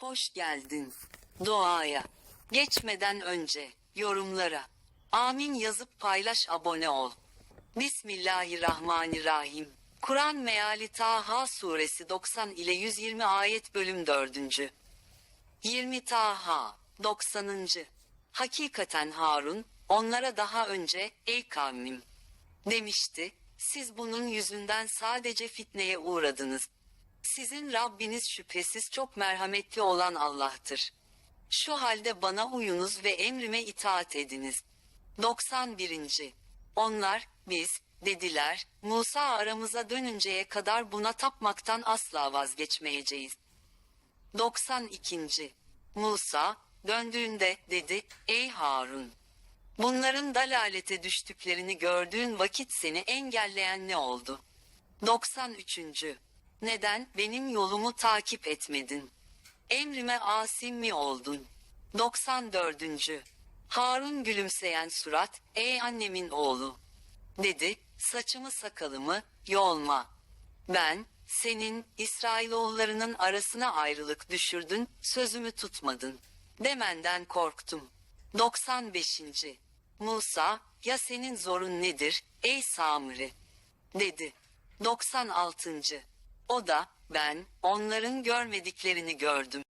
Hoş geldin. Doğaya. Geçmeden önce yorumlara. Amin yazıp paylaş abone ol. Bismillahirrahmanirrahim. Kur'an meali Taha suresi 90 ile 120 ayet bölüm 4. 20 Taha 90. Hakikaten Harun onlara daha önce ey kavmim demişti. Siz bunun yüzünden sadece fitneye uğradınız. Sizin Rabbiniz şüphesiz çok merhametli olan Allah'tır. Şu halde bana uyunuz ve emrime itaat ediniz. 91. Onlar, biz, dediler, Musa aramıza dönünceye kadar buna tapmaktan asla vazgeçmeyeceğiz. 92. Musa, döndüğünde, dedi, ey Harun! Bunların dalalete düştüklerini gördüğün vakit seni engelleyen ne oldu? 93. Neden benim yolumu takip etmedin? Emrime asim mi oldun? 94. Harun gülümseyen surat, ey annemin oğlu. Dedi, saçımı sakalımı, yolma. Ben, senin, İsrailoğullarının arasına ayrılık düşürdün, sözümü tutmadın. Demenden korktum. 95. Musa, ya senin zorun nedir, ey Samiri? Dedi. 96. O da, ben, onların görmediklerini gördüm.